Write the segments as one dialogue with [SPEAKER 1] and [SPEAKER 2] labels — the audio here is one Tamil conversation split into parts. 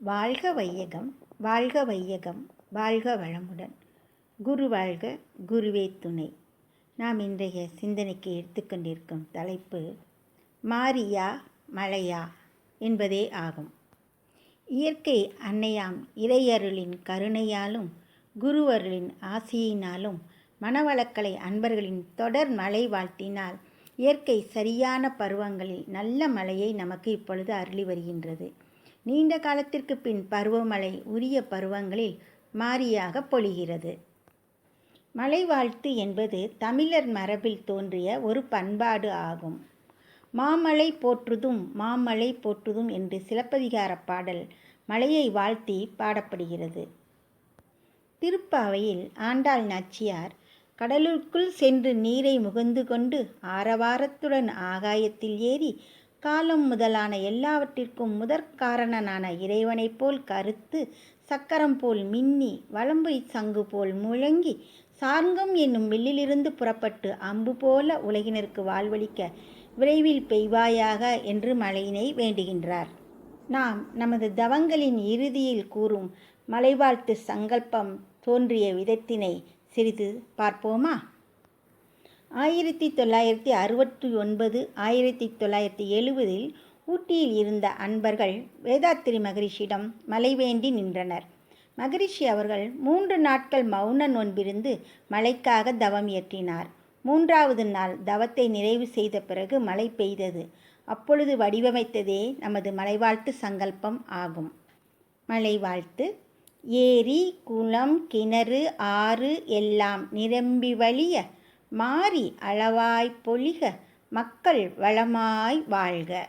[SPEAKER 1] வாழ்க வையகம் வாழ்க வையகம் வாழ்க வளமுடன். குரு வாழ்க குருவே துணை. நாம் இன்றைய சிந்தனைக்கு எடுத்துக்கொண்டிருக்கும் தலைப்பு மாரியா மழையா என்பதே ஆகும். இயற்கை அன்னையாம் இறையருளின் கருணையாலும் குருவருளின் ஆசியினாலும் மனவளக்கலை அன்பர்களின் தொடர் மழை வாழ்த்தினால் இயற்கை சரியான பருவங்களில் நல்ல மழையை நமக்கு இப்பொழுது அருளி வருகின்றது. நீண்ட காலத்திற்கு பின் பருவமழை உரிய பருவங்களில் மாறியாக பொழிகிறது. மலை வாழ்த்து என்பது தமிழர் மரபில் தோன்றிய ஒரு பண்பாடு ஆகும். மாமழை போற்றுதும் மாமழை போற்றுதும் என்று சிலப்பதிகார பாடல் மலையை வாழ்த்தி பாடப்படுகிறது. திருப்பாவையில் ஆண்டாள் நாச்சியார் கடலுக்குள் சென்று நீரை முகந்து கொண்டு ஆரவாரத்துடன் ஆகாயத்தில் ஏறி காலம் முதலான எல்லாவற்றிற்கும் முதற்காரணனான இறைவனைப் போல் கருத்து சக்கரம் போல் மின்னி வலம்புரி சங்கு போல் முழங்கி சார்ங்கம் என்னும் வில்லிலிருந்து புறப்பட்டு அம்பு போல உலகினருக்கு வாழ்வளிக்க விரைவில் பெய்வாயாக என்று மழையினை வேண்டுகின்றார். நாம் நமது தவங்களின் இறுதியில் கூறும் மலைவாழ்த்து சங்கல்பம் தோன்றிய விதத்தினை சிறிது பார்ப்போமா? ஆயிரத்தி தொள்ளாயிரத்தி அறுபத்தி ஒன்பது ஆயிரத்தி தொள்ளாயிரத்தி எழுபதில் ஊட்டியில் இருந்த அன்பர்கள் வேதாத்திரி மகரிஷியிடம் மலை வேண்டி நின்றனர். மகரிஷி அவர்கள் மூன்று நாட்கள் மௌன நோன்பிருந்து மழைக்காக தவம் இயற்றினார் மூன்றாவது நாள் தவத்தை நிறைவு செய்த பிறகு மழை பெய்தது. அப்பொழுது வடிவமைத்ததே நமது மலைவாழ்த்து சங்கல்பம் ஆகும். மலைவாழ்த்து ஏரி குளம் கிணறு ஆறு எல்லாம் நிரம்பி வழிய மாறி அளவாய் பொழிக மக்கள் வளமாய் வாழ்க.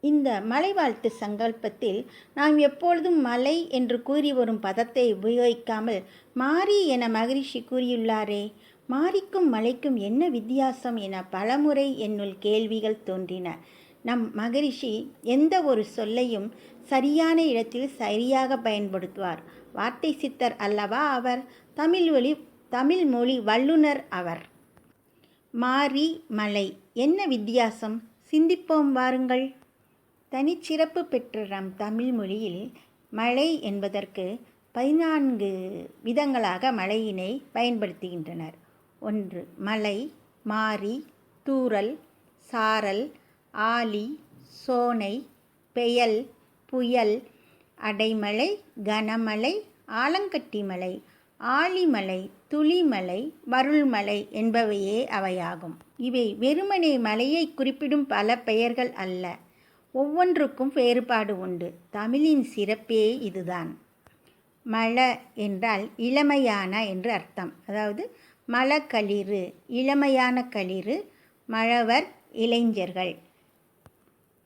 [SPEAKER 1] இந்த மலை வாழ்த்து சங்கல்பத்தில் நாம் எப்பொழுதும் மலை என்று கூறி வரும் பதத்தை உபயோகிக்காமல் மாறி என மகரிஷி கூறியுள்ளாரே மாறிக்கும் மலைக்கும் என்ன வித்தியாசம் என பலமுறை என்னுள் கேள்விகள் தோன்றின. நம் மகரிஷி எந்த ஒரு சொல்லையும் சரியான இடத்தில் சரியாக பயன்படுத்துவார். வார்த்தை சித்தர் அல்லவா அவர்? தமிழ் ஒளி தமிழ் மொழி வல்லுனர் அவர். மாரி மலை என்ன வித்தியாசம்? சிந்திப்போம் வாருங்கள். தனிச்சிறப்பு பெற்ற நம் தமிழ் மொழியில் மழை என்பதற்கு பதினான்கு விதங்களாக மழையினை பயன்படுத்துகின்றனர். ஒன்று மலை மாரி தூறல் சாரல் ஆலி சோனை பெயல் புயல் அடைமலை கனமழை ஆலங்கட்டி மலை ஆலிமலை துளிமலை வருள்மலை என்பவையே அவையாகும். இவை வெறுமனே மலையை குறிப்பிடும் பல பெயர்கள் அல்ல. ஒவ்வொன்றுக்கும் வேறுபாடு உண்டு. தமிழின் சிறப்பே இதுதான். மழை என்றால் இளமையான என்று அர்த்தம். அதாவது மலக்களிறு இளமையான களிறு மழவர் இளைஞர்கள்.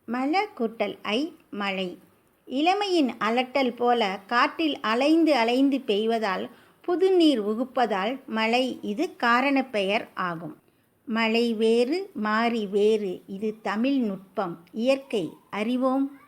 [SPEAKER 1] மல கூட்டல் ஐ மழை இளமையின் அலட்டல் போல காற்றில் அலைந்து அலைந்து பெய்வதால் புதுநீர் உகுப்பதால் மழை இது காரணப்பெயர் ஆகும். மழை வேறு மாறி வேறு இது தமிழ் நுட்பம் இயற்கை அறிவோம்.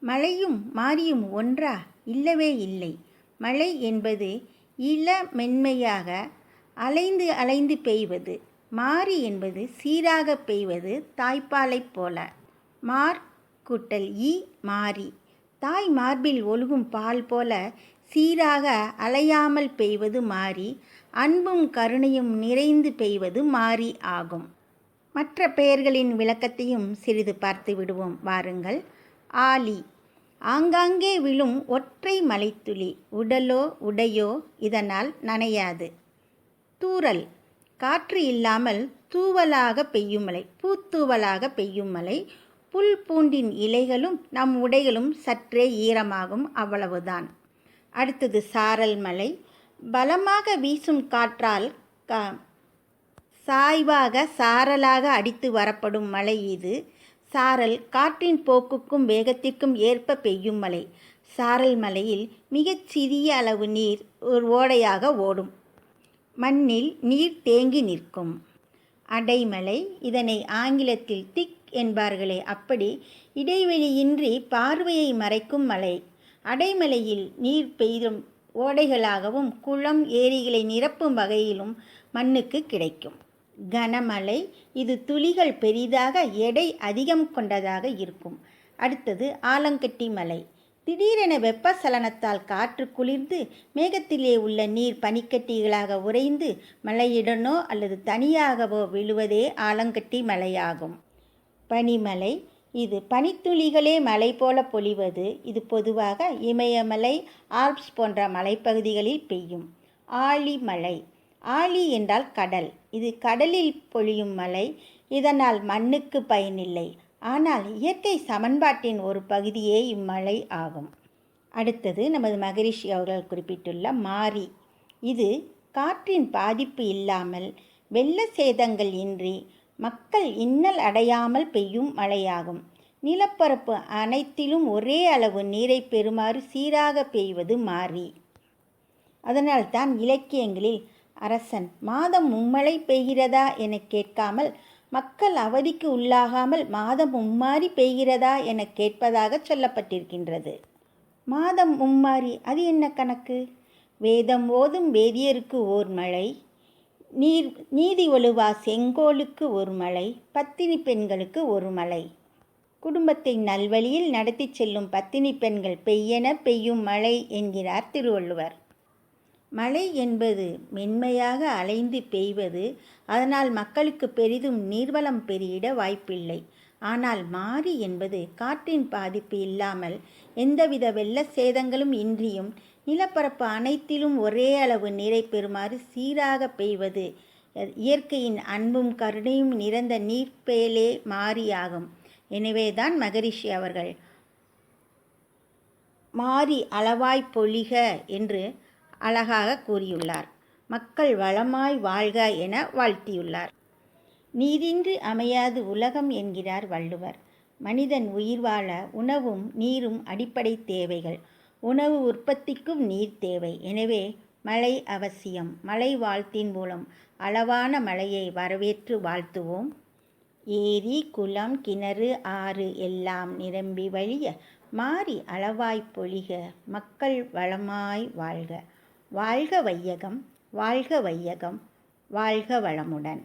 [SPEAKER 1] மழையும் மாறியும் ஒன்றா? இல்லவே இல்லை. மழை என்பது இள மென்மையாக அலைந்து அலைந்து பெய்வது. மாறி என்பது சீராக பெய்வது தாய்ப்பாலைப் போல. மார் கூட்டல் ஈ மாறி. தாய் மார்பில் ஒழுகும் பால் போல சீராக அலையாமல் பெய்வது மாறி அன்பும் கருணையும் நிறைந்து பெய்வது மாறி ஆகும். மற்ற பெயர்களின் விளக்கத்தையும் சிறிது பார்த்து விடுவோம். வாருங்கள். ஆலி. ஆங்காங்கே விழும் ஒற்றை மலைத்துளி. உடலோ உடையோ இதனால் நனையாது. தூறல். காற்று இல்லாமல் தூவலாக பெய்யும் மலை. பூத்தூவலாக பெய்யும் மலை. புல் பூண்டின் இலைகளும் நம் உடைகளும் சற்றே ஈரமாகும். அவ்வளவுதான். அடுத்தது சாரல் மலை. பலமாக வீசும் காற்றால் க சாய்வாக சாரலாக அடித்து வரப்படும் மலை இது. சாரல் காற்றின் போக்குக்கும் வேகத்திற்கும் ஏற்ப பெய்யும் மலை. சாரல் மலையில் மிகச் சிறிய அளவு நீர் ஒரு ஓடையாக ஓடும். மண்ணில் நீர் தேங்கி நிற்கும். அடைமலை இதனை ஆங்கிலத்தில் திக் என்பார்களே அப்படி இடைவெளியின்றி பார்வையை மறைக்கும் மலை. அடைமலையில் நீர் பெய்தும் ஓடைகளாகவும் குளம் ஏரிகளை நிரப்பும் வகையிலும் மண்ணுக்கு கிடைக்கும். கனமழை இது துளிகள் பெரிதாக எடை அதிகம் கொண்டதாக இருக்கும். அடுத்தது ஆலங்கட்டி மலை திடீரென வெப்பசலனத்தால் காற்று குளிர்ந்து மேகத்திலே உள்ள நீர் பனிக்கட்டிகளாக உறைந்து மலையுடனோ அல்லது தனியாகவோ விழுவதே ஆலங்கட்டி மலையாகும் பனிமலை இது பனித்துளிகளே மலை போல பொழிவது. இது பொதுவாக இமயமலை ஆல்ப்ஸ் போன்ற மலைப்பகுதிகளில் பெய்யும். ஆழிமலை ஆழி என்றால் கடல். இது கடலில் பொழியும் மலை. இதனால் மண்ணுக்கு பயனில்லை. ஆனால் இயற்கை சமன்பாட்டின் ஒரு பகுதியே இம்மழை ஆகும். அடுத்தது நமது மகரிஷி அவர்கள் குறிப்பிட்டுள்ள மாரி இது காற்றின் பாதிப்பு இல்லாமல் வெள்ள சேதங்கள் இன்றி மக்கள் இன்னல் அடையாமல் பெய்யும் மழையாகும். நிலப்பரப்பு அனைத்திலும் ஒரே அளவு நீரை பெறுமாறு சீராக பெய்வது மாறி. அதனால்தான் இலக்கியங்களில் அரசன் மாதம் மும்மழை பெய்கிறதா என கேட்காமல் மக்கள் அவதிக்கு உள்ளாகாமல் மாதம் மும்மாறி பெய்கிறதா என கேட்பதாக சொல்லப்பட்டிருக்கின்றது. மாதம் மும்மாறி அது என்ன கணக்கு? வேதம் ஓதும் வேதியருக்கு ஓர் மழை. நீர் நீதி ஒழுவா செங்கோலுக்கு ஒரு மலை பத்தினி பெண்களுக்கு ஒரு மலை. குடும்பத்தை நல்வழியில் நடத்தி செல்லும் பத்தினி பெண்கள் பெய்யென பெய்யும் மழை என்கிறார் திருவள்ளுவர். மழை என்பது மென்மையாக அலைந்து பெய்வது அதனால் மக்களுக்கு பெரிதும் நீர்வளம் பெரியிட வாய்ப்பில்லை. ஆனால் மாறி என்பது காற்றின் பாதிப்பு இல்லாமல் எந்தவித வெள்ள சேதங்களும் இன்றியும் நிலப்பரப்பு அனைத்திலும் ஒரே அளவு நீரை பெறுமாறு சீராக பெய்வது. இயற்கையின் அன்பும் கருணையும் நிறைந்த நீர்ப்பேலே மாறியாகும் எனவேதான் மகரிஷி அவர்கள் மாறி அளவாய் பொழிக என்று அழகாக கூறியுள்ளார். மக்கள் வளமாய் வாழ்க என வாழ்த்தியுள்ளார். நீரின்றி அமையாது உலகம் என்கிறார் வள்ளுவர். மனிதன் உயிர் வாழ உணவும் நீரும் அடிப்படை தேவைகள். உணவு உற்பத்திக்கும் நீர் தேவை. எனவே மழை அவசியம். மழை வாழ்த்தின் மூலம் அளவான மழையை வரவேற்று வாழ்த்துவோம். ஏரி குளம் கிணறு ஆறு எல்லாம் நிரம்பி வழிய மாறி அளவாய் பொழிக. மக்கள் வளமாய் வாழ்க. வாழ்க வையகம் வாழ்க வையகம் வாழ்க வளமுடன்.